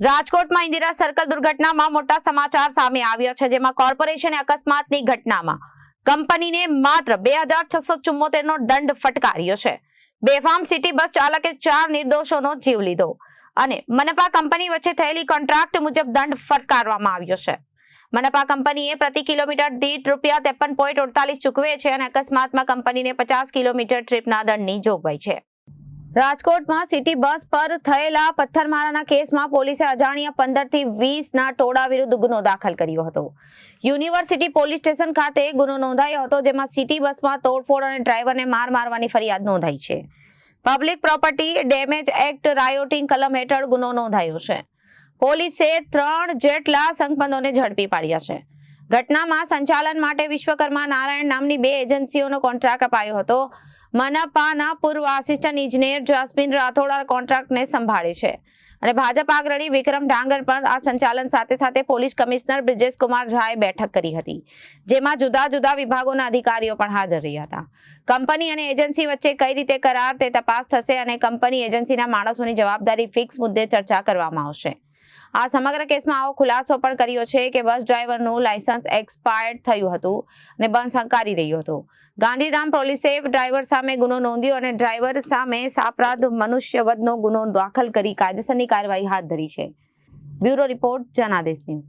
રાજકોટમાં ઇન્દિરા સર્કલ દુર્ઘટનામાં મોટા સમાચાર સામે આવ્યા છે, જેમાં કોર્પોરેશને અકસ્માતની ઘટનામાં કંપનીને માત્ર બે હજાર ચુમ્મોતેરનો દંડ ફટકાર્યો છે. બેફામ સિટી બસ ચાલકે ચાર નિર્દોષોનો જીવ લીધો અને મનપા કંપની વચ્ચે થયેલી કોન્ટ્રાક્ટ મુજબ દંડ ફટકારવામાં આવ્યો છે. મનપા કંપનીએ પ્રતિ કિલોમીટર દીઠ રૂપિયા ત્રેપન પોઈન્ટ અડતાલીસ ચૂકવે છે અને અકસ્માતમાં કંપનીને પચાસ કિલોમીટર ટ્રીપના દંડની જોગવાઈ છે. રાજકોટમાં સિટી બસ પર થયેલા પથ્થરમારાના કેસમાં પોલીસે અજાણ્યા પંદરથી વીસ ના ટોળા વિરુદ્ધ ગુનો દાખલ કર્યો હતો. યુનિવર્સિટી પોલીસ સ્ટેશન ખાતે ગુનો નોંધાયો હતો, જેમાં સિટી બસમાં તોડફોડ અને ડ્રાઈવરને માર મારવાની ફરિયાદ નોંધાઈ છે. Public property damage act rioting કલમ હેઠળ ગુનો નોંધાયો છે. પોલીસે ત્રણ જેટલા સંકબંધોને ઝડપી પાડ્યા છે. ઘટનામાં સંચાલન માટે વિશ્વકર્મા નારાયણ નામની બે એજન્સીઓનો કોન્ટ્રાક્ટ અપાયો હતો. મનપાના પૂર્વ આસિસ્ટન્ટ ઇજનેર જાસ્મીન રાઠોડા કોન્ટ્રાક્ટને સંભાળે છે. અને ભાજપ આગ્રણી વિક્રમ ડાંગર પણ આ સંચાલન સાથે સાથે પોલીસ કમિશનર બ્રિજેશ કુમાર ઝાએ બેઠક કરી હતી, જેમાં જુદા જુદા વિભાગોના અધિકારીઓ પણ હાજર રહ્યા હતા. કંપની અને એજન્સી વચ્ચે કઈ રીતે કરાર તે તપાસ થશે અને કંપની એજન્સીના માણસોની જવાબદારી ફિક્સ મુદ્દે ચર્ચા કરવામાં આવશે. આ સમગ્ર કેસમાં આવો ખુલાસો પણ કર્યો છે કે બસ ડ્રાઈવરનું લાયસન્સ એક્સપાયર્ડ થયું હતું અને બસ હંકારી રહ્યો હતો. ગાંધીધામ પોલીસે ડ્રાઈવર સામે ગુનો નોંધ્યો અને ડ્રાઈવર સામે સાપરાધ મનુષ્યવધનો ગુનો દાખલ કરી કાયદેસરની કાર્યવાહી હાથ ધરી છે. Bureau report Janadesh news.